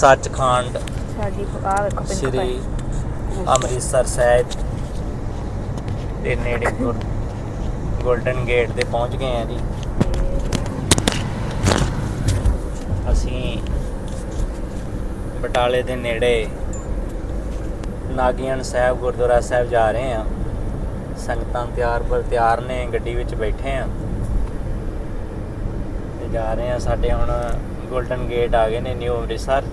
ਸੱਚਖੰਡ ਸਾਡੀ ਆ ਵੇਖੋ ਪਿੰਡ ਸ੍ਰੀ ਅੰਮ੍ਰਿਤਸਰ ਸਾਹਿਬ ਦੇ ਨੇੜੇ ਗੋਲਡਨ ਗੇਟ ਤੇ ਪਹੁੰਚ ਗਏ ਆ ਜੀ। ਅਸੀਂ ਬਟਾਲੇ ਦੇ ਨੇੜੇ ਨਾਗੀਆਂ ਸਾਹਿਬ ਗੁਰਦੁਆਰਾ ਸਾਹਿਬ ਜਾ ਰਹੇ ਆ ਸੰਗਤਾਂ ਤਿਆਰ ਪਰ ਤਿਆਰ ਨੇ ਗੱਡੀ ਵਿੱਚ ਬੈਠੇ ਆ ਤੇ ਜਾ ਰਹੇ ਆ ਸਾਡੇ ਹੁਣ ਗੋਲਡਨ ਗੇਟ ਆ ਗਏ ਨੇ ਨਿਊ ਅੰਮ੍ਰਿਤਸਰ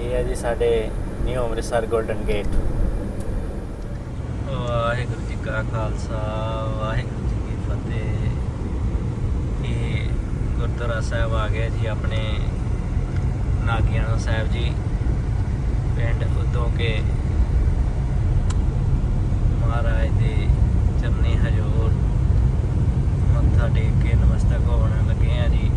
ਇਹ ਹੈ ਜੀ ਸਾਡੇ new Amritsar golden gate Waheguru ji ਕਾ ਖਾਲਸਾ, ਵਾਹਿਗੁਰੂ ਜੀ ਕੀ ਫਤਿਹ। ਇਹ ਗੁਰਦੁਆਰਾ ਸਾਹਿਬ ਆ ਗਿਆ ਜੀ ਆਪਣੇ ਨਾਗਿਆਣਾ ਸਾਹਿਬ ਜੀ। ਪਿੰਡ ਉਦੋਂ ਕੇ ਮਹਾਰਾਜ ਦੇ ਚਰਨੀ ਹਜੂਰ। ਮੱਥਾ ਟੇਕ ਕੇ ਨਮਸਤਕ ਹੋਣ ਲੱਗੇ ਆ ਜੀ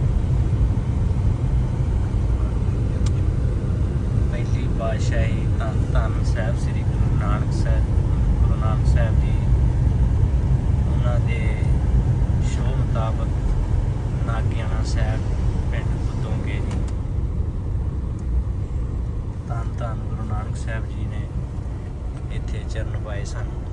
ਪਹਿਲੀ ਪਾਤਸ਼ਾਹੀ ਧੰਨ ਧੰਨ ਸਾਹਿਬ ਸ੍ਰੀ ਗੁਰੂ ਨਾਨਕ ਸਾਹਿਬ, ਗੁਰੂ ਨਾਨਕ ਸਾਹਿਬ ਜੀ, ਉਹਨਾਂ ਦੇ ਸ਼ੋਅ ਮੁਤਾਬਕ ਨਾਗਿਆਣਾ ਸਾਹਿਬ ਪਿੰਡ ਪੁੱਦੋਂਕੇ ਜੀ। ਧੰਨ ਧੰਨ ਗੁਰੂ ਨਾਨਕ ਸਾਹਿਬ ਜੀ ਨੇ ਇੱਥੇ ਚਰਨ ਪਾਏ ਸਨ।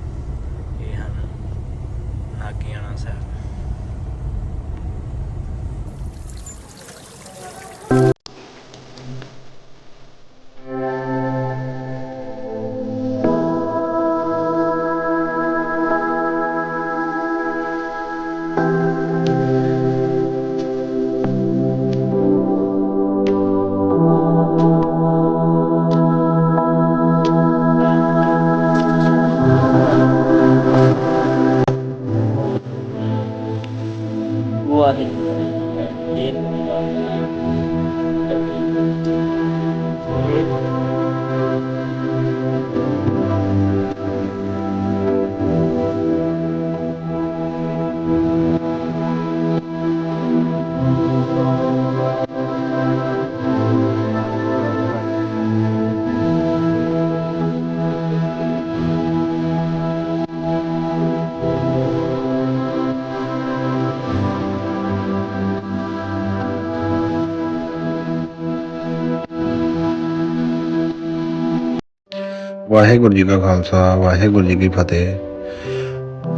ਵਾਹਿਗੁਰੂ ਜੀ ਕਾ ਖਾਲਸਾ, ਵਾਹਿਗੁਰੂ ਜੀ ਕੀ ਫਤਿਹ।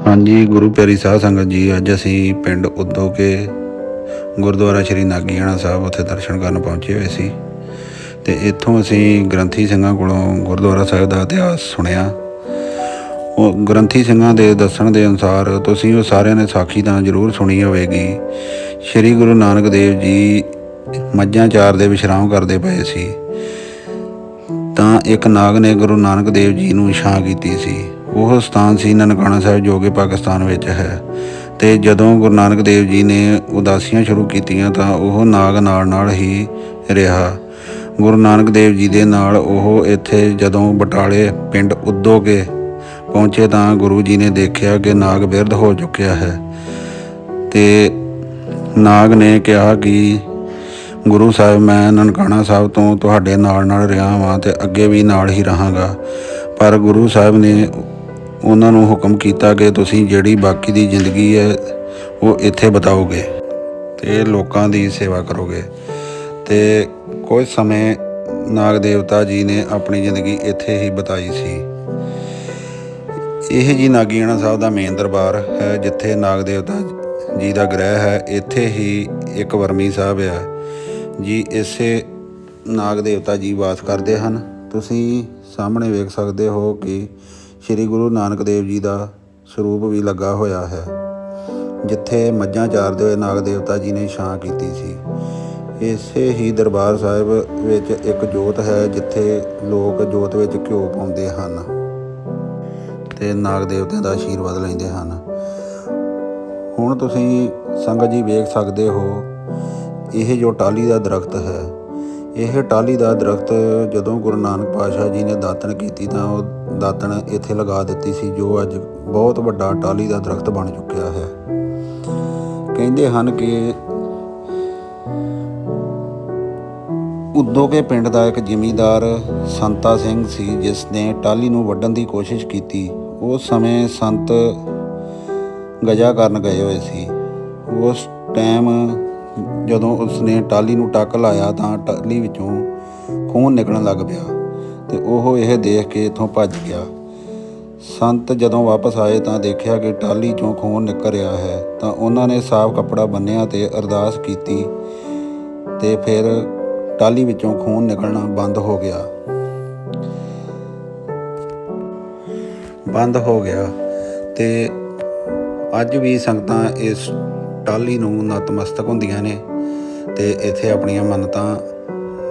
ਹਾਂਜੀ, ਗੁਰੂ ਪਿਆਰੀ ਸਾਧ ਸੰਗਤ ਜੀ, ਅੱਜ ਅਸੀਂ ਪਿੰਡ ਉਦੋਂ ਕੇ ਗੁਰਦੁਆਰਾ ਸ਼੍ਰੀ ਨਾਗੀਆਣਾ ਸਾਹਿਬ ਉੱਥੇ ਦਰਸ਼ਨ ਕਰਨ ਪਹੁੰਚੇ ਹੋਏ ਸੀ। ਤੇ ਇੱਥੋਂ ਅਸੀਂ ਗ੍ਰੰਥੀ ਸਿੰਘਾਂ ਕੋਲੋਂ ਗੁਰਦੁਆਰਾ ਸਾਹਿਬ ਦਾ ਇਤਿਹਾਸ ਸੁਣਿਆ। ਉਹ ਗ੍ਰੰਥੀ ਸਿੰਘਾਂ ਦੇ ਦੱਸਣ ਦੇ ਅਨੁਸਾਰ ਤੁਸੀਂ ਉਹ ਸਾਰਿਆਂ ਨੇ ਸਾਖੀ ਤਾਂ ਜ਼ਰੂਰ ਸੁਣੀ ਹੋਵੇਗੀ। ਸ਼੍ਰੀ ਗੁਰੂ ਨਾਨਕ ਦੇਵ ਜੀ ਮੱਝਾਂ ਚਾਰ ਦੇ ਵਿਸ਼ਰਾਮ ਕਰਦੇ ਪਏ ਸੀ। ਇੱਕ ਨਾਗ ਨੇ ਗੁਰੂ ਨਾਨਕ ਦੇਵ ਜੀ ਨੂੰ ਛਾਂ ਕੀਤੀ ਸੀ। ਉਹ ਸਥਾਨ ਸੀ ਨਨਕਾਣਾ ਸਾਹਿਬ, ਜੋ ਕਿ ਪਾਕਿਸਤਾਨ ਵਿੱਚ ਹੈ। ਤੇ ਜਦੋਂ ਗੁਰੂ ਨਾਨਕ ਦੇਵ ਜੀ ਨੇ ਉਦਾਸੀਆਂ ਸ਼ੁਰੂ ਕੀਤੀਆਂ, ਤਾਂ ਉਹ ਨਾਗ ਨਾਲ ਨਾਲ ਹੀ ਰਿਹਾ। ਗੁਰੂ ਨਾਨਕ ਦੇਵ ਜੀ ਦੇ ਨਾਲ ਉਹ ਇੱਥੇ ਜਦੋਂ ਬਟਾਲੇ ਪਿੰਡ ਉਦੋਗੇ ਪਹੁੰਚੇ, ਤਾਂ ਗੁਰੂ ਜੀ ਨੇ ਦੇਖਿਆ ਕਿ ਨਾਗ ਬਿਰਧ ਹੋ ਚੁੱਕਿਆ ਹੈ। ਤੇ ਨਾਗ ਨੇ ਕਿਹਾ ਕਿ ਗੁਰੂ ਸਾਹਿਬ, ਮੈਂ ਨਨਕਾਣਾ ਸਾਹਿਬ ਤੋਂ ਤੁਹਾਡੇ ਨਾਲ ਨਾਲ ਰਿਹਾ ਹਾਂ ਤੇ ਅੱਗੇ ਵੀ ਨਾਲ ਹੀ ਰਹਾਂਗਾ। ਪਰ ਗੁਰੂ ਸਾਹਿਬ ਨੇ ਉਹਨਾਂ ਨੂੰ ਹੁਕਮ ਕੀਤਾ ਕਿ ਤੁਸੀਂ ਜਿਹੜੀ ਬਾਕੀ ਦੀ ਜ਼ਿੰਦਗੀ ਹੈ, ਉਹ ਇੱਥੇ ਬਤਾਓਗੇ ਤੇ ਲੋਕਾਂ ਦੀ ਸੇਵਾ ਕਰੋਗੇ। ਤੇ ਕੁਝ ਸਮੇਂ ਨਾਗ ਦੇਵਤਾ ਜੀ ਨੇ ਆਪਣੀ ਜ਼ਿੰਦਗੀ ਇੱਥੇ ਹੀ ਬਿਤਾਈ ਸੀ। ਇਹ ਜੀ ਨਾਗੀਆਣਾ ਸਾਹਿਬ ਦਾ ਮੇਨ ਦਰਬਾਰ ਹੈ, ਜਿੱਥੇ ਨਾਗ ਦੇਵਤਾ ਜੀ ਦਾ ਗ੍ਰਹਿ ਹੈ, ਇੱਥੇ ਹੀ ਇੱਕ ਵਰਮੀ ਸਾਹਿਬ ਹੈ ਜੀ, ਇਸੇ ਨਾਗ ਦੇਵਤਾ ਜੀ ਵਾਸ ਕਰਦੇ ਹਨ। ਤੁਸੀਂ ਸਾਹਮਣੇ ਵੇਖ ਸਕਦੇ ਹੋ ਕਿ ਸ੍ਰੀ ਗੁਰੂ ਨਾਨਕ ਦੇਵ ਜੀ ਦਾ ਸਰੂਪ ਵੀ ਲੱਗਾ ਹੋਇਆ ਹੈ, ਜਿੱਥੇ ਮੱਝਾਂ ਚਾਰਦੇ ਹੋਏ ਨਾਗ ਦੇਵਤਾ ਜੀ ਨੇ ਛਾਂ ਕੀਤੀ ਸੀ। ਇਸੇ ਹੀ ਦਰਬਾਰ ਸਾਹਿਬ ਵਿੱਚ ਇੱਕ ਜੋਤ ਹੈ, ਜਿੱਥੇ ਲੋਕ ਜੋਤ ਵਿੱਚ ਘਿਓ ਪਾਉਂਦੇ ਹਨ ਤੇ ਨਾਗ ਦੇਵਤਿਆਂ ਦਾ ਆਸ਼ੀਰਵਾਦ ਲੈਂਦੇ ਹਨ। ਹੁਣ ਤੁਸੀਂ ਸੰਗਤ ਜੀ ਵੇਖ ਸਕਦੇ ਹੋ ਇਹ ਜੋ ਟਾਲੀ ਦਾ ਦਰਖਤ ਹੈ, ਇਹ ਟਾਲੀ ਦਾ ਦਰਖਤ ਜਦੋਂ ਗੁਰੂ ਨਾਨਕ ਪਾਤਸ਼ਾਹ ਜੀ ਨੇ ਦਾਤਣ ਕੀਤੀ ਤਾਂ ਉਹ ਦਾਤਣ ਇੱਥੇ ਲਗਾ ਦਿੱਤੀ ਸੀ, ਜੋ ਅੱਜ ਬਹੁਤ ਵੱਡਾ ਟਾਲੀ ਦਾ ਦਰਖਤ ਬਣ ਚੁੱਕਿਆ ਹੈ। ਕਹਿੰਦੇ ਹਨ ਕਿ ਉਦੋਕੇ ਪਿੰਡ ਦਾ ਇੱਕ ਜ਼ਿਮੀਂਦਾਰ ਸੰਤਾ ਸਿੰਘ ਸੀ, ਜਿਸ ਨੇ ਟਾਲੀ ਨੂੰ ਵੱਢਣ ਦੀ ਕੋਸ਼ਿਸ਼ ਕੀਤੀ। ਉਸ ਸਮੇਂ ਸੰਤ ਗਜਾ ਕਰਨ ਗਏ ਹੋਏ ਸੀ। ਉਸ ਟਾਈਮ ਜਦੋਂ ਉਸਨੇ ਟਾਲੀ ਨੂੰ ਟੱਕ ਲਾਇਆ ਤਾਂ ਟਾਲੀ ਵਿੱਚੋਂ ਖੂਨ ਨਿਕਲਣ ਲੱਗ ਪਿਆ ਤੇ ਉਹ ਇਹ ਦੇਖ ਕੇ ਇੱਥੋਂ ਭੱਜ ਗਿਆ। ਸੰਤ ਜਦੋਂ ਵਾਪਸ ਆਏ ਤਾਂ ਦੇਖਿਆ ਕਿ ਟਾਲੀ ਚੋਂ ਖੂਨ ਨਿਕਲ ਰਿਹਾ ਹੈ ਤਾਂ ਉਹਨਾਂ ਨੇ ਸਾਫ਼ ਕੱਪੜਾ ਬੰਨਿਆ ਤੇ ਅਰਦਾਸ ਕੀਤੀ ਤੇ ਫਿਰ ਟਾਲੀ ਵਿੱਚੋਂ ਖੂਨ ਨਿਕਲਣਾ ਬੰਦ ਹੋ ਗਿਆ। ਬੰਦ ਹੋ ਗਿਆ ਤੇ ਅੱਜ ਵੀ ਸੰਗਤਾਂ ਇਸ ਟਾਲੀ ਨੂੰ ਨਤਮਸਤਕ ਹੁੰਦੀਆਂ ਨੇ ਤੇ ਇੱਥੇ ਆਪਣੀਆਂ ਮੰਨਤਾਂ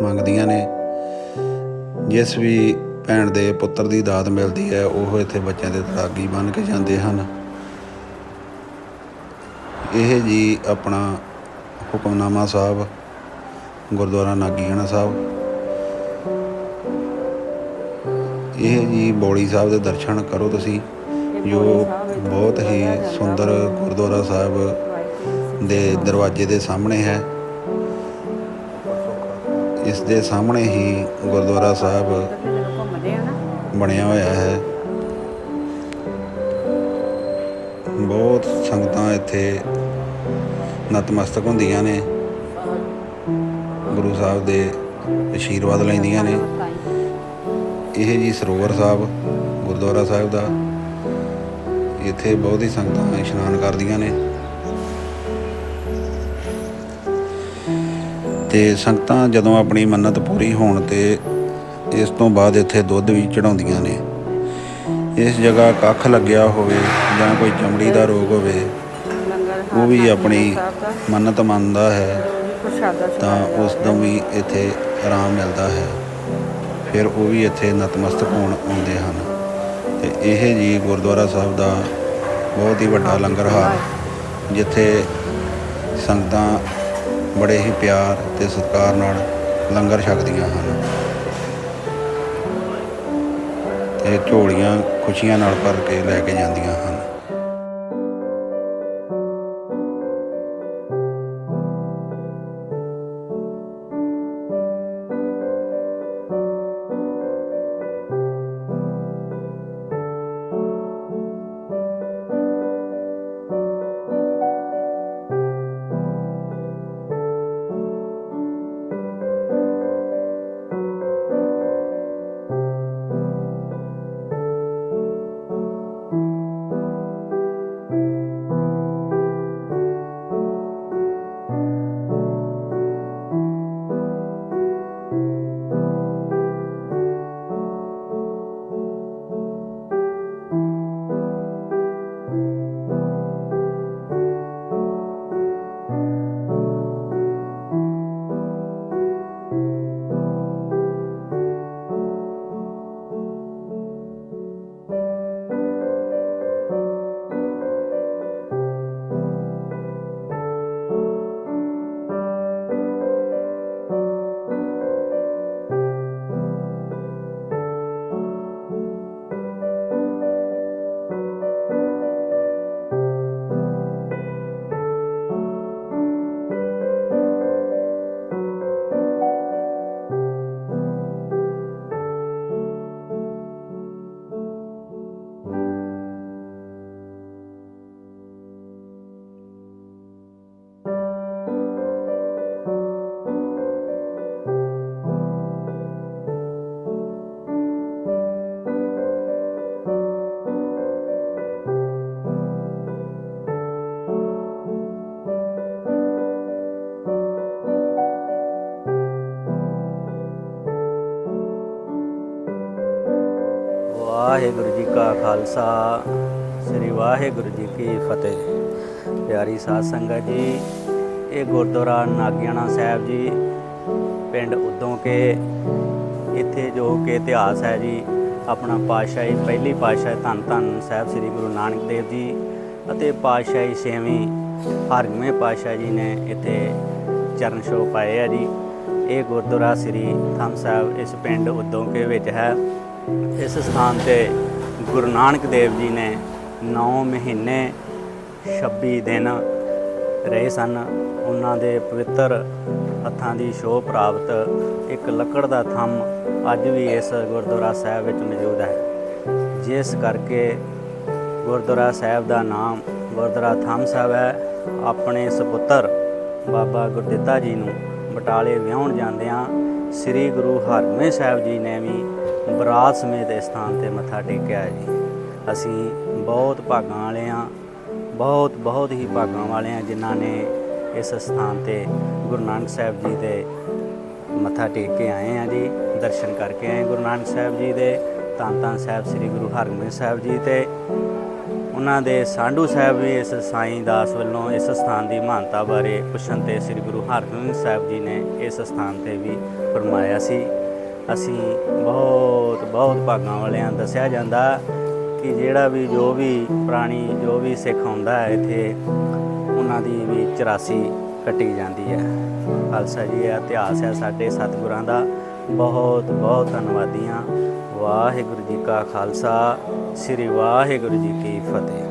ਮੰਗਦੀਆਂ ਨੇ। ਜਿਸ ਵੀ ਭੈਣ ਦੇ ਪੁੱਤਰ ਦੀ ਦਾਤ ਮਿਲਦੀ ਹੈ, ਉਹ ਇੱਥੇ ਬੱਚਿਆਂ ਦੇ ਤਰਾਗੀ ਬਣ ਕੇ ਜਾਂਦੇ ਹਨ। ਇਹ ਜੀ ਆਪਣਾ ਹੁਕਮਨਾਮਾ ਸਾਹਿਬ, ਗੁਰਦੁਆਰਾ ਨਾਗੀਆਣਾ ਸਾਹਿਬ। ਇਹ ਜੀ ਬੌਲੀ ਸਾਹਿਬ ਦੇ ਦਰਸ਼ਨ ਕਰੋ ਤੁਸੀਂ, ਜੋ ਬਹੁਤ ਹੀ ਸੁੰਦਰ ਗੁਰਦੁਆਰਾ ਸਾਹਿਬ ਦੇ ਦਰਵਾਜ਼ੇ ਦੇ ਸਾਹਮਣੇ ਹੈ। ਇਸ ਦੇ ਸਾਹਮਣੇ ਹੀ ਗੁਰਦੁਆਰਾ ਸਾਹਿਬ ਬਣਿਆ ਹੋਇਆ ਹੈ। ਬਹੁਤ ਸੰਗਤਾਂ ਇੱਥੇ ਨਤਮਸਤਕ ਹੁੰਦੀਆਂ ਨੇ। ਗੁਰੂ ਸਾਹਿਬ ਦੇ ਆਸ਼ੀਰਵਾਦ ਲੈਂਦੀਆਂ ਨੇ। ਇਹ ਜੀ ਸਰੋਵਰ ਸਾਹਿਬ, ਗੁਰਦੁਆਰਾ ਸਾਹਿਬ ਦਾ। ਇੱਥੇ ਬਹੁਤ ਹੀ ਸੰਗਤਾਂ ਇਸ਼ਨਾਨ ਕਰਦੀਆਂ ਨੇ। ਤੇ ਸੰਗਤਾਂ ਜਦੋਂ ਆਪਣੀ ਮੰਨਤ ਪੂਰੀ ਹੋਣ ਤੇ ਇਸ ਤੋਂ ਬਾਅਦ ਇੱਥੇ ਦੁੱਧ ਵੀ ਚੜਾਉਂਦੀਆਂ ਨੇ। ਇਸ ਜਗ੍ਹਾ ਕੱਖ ਲੱਗਿਆ ਹੋਵੇ ਜਾਂ ਕੋਈ ਚਮੜੀ ਦਾ ਰੋਗ ਹੋਵੇ, ਉਹ ਵੀ ਆਪਣੀ ਮੰਨਤ ਮੰਨਦਾ ਹੈ ਤਾਂ ਉਸ ਤੋਂ ਵੀ ਇੱਥੇ ਆਰਾਮ ਮਿਲਦਾ ਹੈ। ਫਿਰ ਉਹ ਵੀ ਇੱਥੇ ਨਤਮਸਤਕ ਹੋਣ ਆਉਂਦੇ ਹਨ। ਤੇ ਇਹ ਜੀ ਗੁਰਦੁਆਰਾ ਸਾਹਿਬ ਦਾ ਬਹੁਤ ਹੀ ਵੱਡਾ ਲੰਗਰ ਹਾਲ, ਜਿੱਥੇ ਸੰਗਤਾਂ ਬੜੇ ਹੀ ਪਿਆਰ ਤੇ ਸਤਿਕਾਰ ਨਾਲ ਲੰਗਰ ਛਕਦੀਆਂ ਹਨ। ਤੇ ਝੋਲੀਆਂ ਖੁਸ਼ੀਆਂ ਨਾਲ ਭਰ ਕੇ ਲੈ ਕੇ ਜਾਂਦੀਆਂ ਹਨ। ਵਾਹਿਗੁਰੂ ਜੀ ਕਾ ਖਾਲਸਾ, ਸ੍ਰੀ ਵਾਹਿਗੁਰੂ ਜੀ ਕੀ ਫਤਿਹ। ਪਿਆਰੀ ਸਾਧ ਸੰਗਤ ਜੀ, ਇਹ ਗੁਰਦੁਆਰਾ ਨਾਗਿਆਣਾ ਸਾਹਿਬ ਜੀ, ਪਿੰਡ ਉਦੋਂ ਕੇ, ਇੱਥੇ ਜੋ ਕਿ ਇਤਿਹਾਸ ਹੈ ਜੀ, ਆਪਣਾ ਪਾਤਸ਼ਾਹੀ, ਪਹਿਲੀ ਪਾਤਸ਼ਾਹੀ ਧੰਨ ਧੰਨ ਸਾਹਿਬ ਸ੍ਰੀ ਗੁਰੂ ਨਾਨਕ ਦੇਵ ਜੀ ਅਤੇ ਪਾਤਸ਼ਾਹੀ ਛੇਵੀਂ ਹਰਗਵੇਂ ਪਾਤਸ਼ਾਹ ਜੀ ਨੇ ਇੱਥੇ ਚਰਨ ਛੋਹ ਪਾਏ ਆ ਜੀ। ਇਹ ਗੁਰਦੁਆਰਾ ਸ੍ਰੀ ਥੰਮ ਸਾਹਿਬ ਇਸ ਪਿੰਡ ਉਦੋਂ ਕੇ ਵਿੱਚ ਹੈ। ਇਸ ਸਥਾਨ ਤੇ ਗੁਰੂ ਨਾਨਕ ਦੇਵ ਜੀ ਨੇ 9 ਮਹੀਨੇ 26 ਦਿਨ ਰਹੇ ਸਨ। ਉਹਨਾਂ ਦੇ ਪਵਿੱਤਰ ਹੱਥਾਂ ਦੀ ਸ਼ੋਅ ਪ੍ਰਾਪਤ ਇੱਕ ਲੱਕੜ ਦਾ ਥੰਮ ਅੱਜ ਵੀ ਇਸ ਗੁਰਦੁਆਰਾ ਸਾਹਿਬ ਵਿੱਚ ਮੌਜੂਦ ਹੈ। ਜਿਸ ਕਰਕੇ ਗੁਰਦੁਆਰਾ ਸਾਹਿਬ ਦਾ ਨਾਮ ਗੁਰਦੁਆਰਾ ਥੰਮ ਸਾਹਿਬ ਹੈ। ਆਪਣੇ ਸੁਪੁੱਤਰ ਬਾਬਾ ਗੁਰਦਿੱਤਾ ਜੀ ਨੂੰ ਬਟਾਲੇ ਵਿਆਹਣ ਜਾਂਦਿਆਂ ਸ੍ਰੀ ਗੁਰੂ ਹਰਗੋਬਿੰਦ ਸਾਹਿਬ ਜੀ ਨੇ ਵੀ ਬਰਾਤ ਸਮੇਤ ਇਸ ਸਥਾਨ ਤੇ ਮੱਥਾ ਟੇਕਿਆ ਹੈ ਜੀ। ਅਸੀਂ ਬਹੁਤ ਭਾਗਾਂ ਵਾਲੇ ਹਾਂ, ਬਹੁਤ ਬਹੁਤ ਹੀ ਭਾਗਾਂ ਵਾਲੇ ਹਾਂ ਜਿਨ੍ਹਾਂ ਨੇ ਇਸ ਸਥਾਨ ਤੇ ਗੁਰੂ ਨਾਨਕ ਸਾਹਿਬ ਜੀ ਦੇ ਮੱਥਾ ਟੇਕ ਕੇ ਆਏ ਆ ਜੀ, ਦਰਸ਼ਨ ਕਰਕੇ ਆਏ ਗੁਰੂ ਨਾਨਕ ਸਾਹਿਬ ਜੀ ਦੇ, ਧੰਨ ਧੰਨ ਸਾਹਿਬ ਸ੍ਰੀ ਗੁਰੂ ਹਰਗੋਬਿੰਦ ਸਾਹਿਬ ਜੀ ਤੇ। ਉਹਨਾਂ ਦੇ ਸਾਂਢੂ ਸਾਹਿਬ ਵੀ ਇਸ ਸਾਈਂ ਦਾਸ ਵੱਲੋਂ ਇਸ ਸਥਾਨ ਦੀ ਮਹਾਨਤਾ ਬਾਰੇ ਪੁੱਛਣ ਤੇ ਸ੍ਰੀ ਗੁਰੂ ਹਰਗੋਬਿੰਦ ਸਾਹਿਬ ਜੀ ਨੇ ਇਸ ਸਥਾਨ ਤੇ ਵੀ ਫਰਮਾਇਆ ਸੀ। ਅਸੀਂ ਬਹੁਤ ਬਹੁਤ ਭਾਗਾਂ ਵਾਲਿਆਂ ਦੱਸਿਆ ਜਾਂਦਾ ਕਿ ਜਿਹੜਾ ਵੀ, ਜੋ ਵੀ ਪ੍ਰਾਣੀ, ਜੋ ਵੀ ਸਿੱਖ ਆਉਂਦਾ ਹੈ ਇੱਥੇ, ਉਹਨਾਂ ਦੀ ਵੀ 84 ਕੱਟੀ ਜਾਂਦੀ ਹੈ। ਖਾਲਸਾ ਜੀ, ਇਹ ਇਤਿਹਾਸ ਹੈ ਸਾਡੇ ਸਤਿਗੁਰਾਂ ਦਾ। ਬਹੁਤ ਬਹੁਤ ਧੰਨਵਾਦੀ ਹਾਂ ਵਾਹਿਗੁਰੂ ਜੀ ਕਾ ਖਾਲਸਾ, ਸ੍ਰੀ ਵਾਹਿਗੁਰੂ ਜੀ ਕੀ ਫਤਿਹ।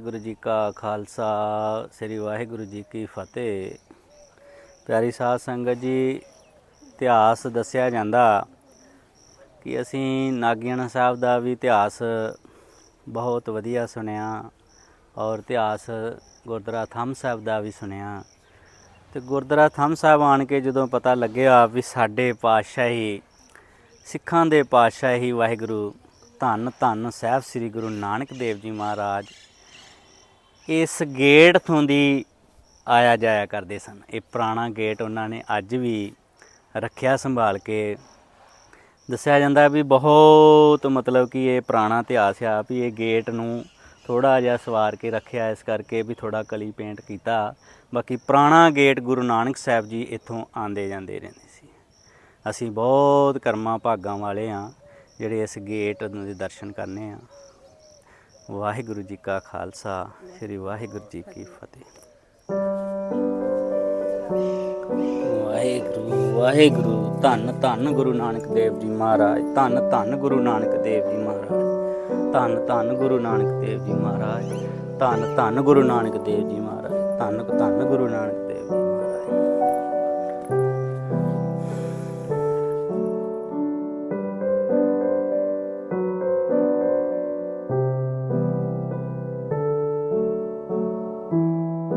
ਵਾਹਿਗੁਰੂ ਜੀ ਕਾ ਖਾਲਸਾ, ਸ੍ਰੀ ਵਾਹਿਗੁਰੂ ਜੀ ਕੀ ਫਤਿਹ। ਪਿਆਰੀ ਸਾਧ ਸੰਗਤ ਜੀ, ਇਤਿਹਾਸ ਦੱਸਿਆ ਜਾਂਦਾ ਕਿ ਅਸੀਂ ਨਾਗਿਆਣਾ ਸਾਹਿਬ ਦਾ ਵੀ ਇਤਿਹਾਸ ਬਹੁਤ ਵਧੀਆ ਸੁਣਿਆ ਔਰ ਇਤਿਹਾਸ ਗੁਰਦੁਆਰਾ ਥੰਮ ਸਾਹਿਬ ਦਾ ਵੀ ਸੁਣਿਆ। ਤੇ ਗੁਰਦੁਆਰਾ ਥੰਮ ਸਾਹਿਬ ਆਣ ਕੇ ਜਦੋਂ ਪਤਾ ਲੱਗਿਆ ਵੀ ਸਾਡੇ ਪਾਤਸ਼ਾਹੀ, ਸਿੱਖਾਂ ਦੇ ਪਾਤਸ਼ਾਹੀ ਵਾਹਿਗੁਰੂ ਧੰਨ ਧੰਨ ਸਾਹਿਬ ਸ੍ਰੀ ਗੁਰੂ ਨਾਨਕ ਦੇਵ ਜੀ ਮਹਾਰਾਜ ਇਸ ਗੇਟ ਤੋਂ ਦੀ ਆਇਆ ਜਾਇਆ ਕਰਦੇ ਸਨ। ਇਹ ਪੁਰਾਣਾ ਗੇਟ ਉਹਨਾਂ ਨੇ ਅੱਜ ਵੀ ਰੱਖਿਆ ਸੰਭਾਲ ਕੇ। ਦੱਸਿਆ ਜਾਂਦਾ ਵੀ ਬਹੁਤ ਮਤਲਬ ਕਿ ਇਹ ਪੁਰਾਣਾ ਇਤਿਹਾਸ ਆ ਵੀ ਇਹ ਗੇਟ ਨੂੰ ਥੋੜਾ ਜਿਹਾ ਸਵਾਰ ਕੇ ਰੱਖਿਆ, ਇਸ ਕਰਕੇ ਵੀ ਥੋੜਾ ਕਲੀ ਪੇਂਟ ਕੀਤਾ। ਬਾਕੀ ਪੁਰਾਣਾ ਗੇਟ ਗੁਰੂ ਨਾਨਕ ਸਾਹਿਬ ਜੀ ਇੱਥੋਂ ਆਂਦੇ ਜਾਂਦੇ ਰਹਿੰਦੇ ਸੀ। ਅਸੀਂ ਬਹੁਤ ਕਰਮਾਂ ਭਾਗਾਂ ਵਾਲੇ ਆ, ਜਿਹੜੇ ਇਸ ਗੇਟ ਨੂੰ ਦੇ ਦਰਸ਼ਨ ਕਰਨੇ ਆ। ਵਾਹਿਗੁਰੂ ਜੀ ਕਾ ਖਾਲਸਾ, ਸ੍ਰੀ ਵਾਹਿਗੁਰੂ ਜੀ ਕੀ ਫਤਿਹ। ਵਾਹਿਗੁਰੂ ਵਾਹਿਗੁਰੂ, ਧੰਨ ਧੰਨ ਗੁਰੂ ਨਾਨਕ ਦੇਵ ਜੀ ਮਹਾਰਾਜ, ਧੰਨ ਧੰਨ ਗੁਰੂ ਨਾਨਕ ਦੇਵ ਜੀ ਮਹਾਰਾਜ, ਧੰਨ ਧੰਨ ਗੁਰੂ ਨਾਨਕ ਦੇਵ ਜੀ ਮਹਾਰਾਜ, ਧੰਨ ਧੰਨ ਗੁਰੂ ਨਾਨਕ ਦੇਵ ਜੀ ਮਹਾਰਾਜ, ਧੰਨ ਧੰਨ ਗੁਰੂ ਨਾਨਕ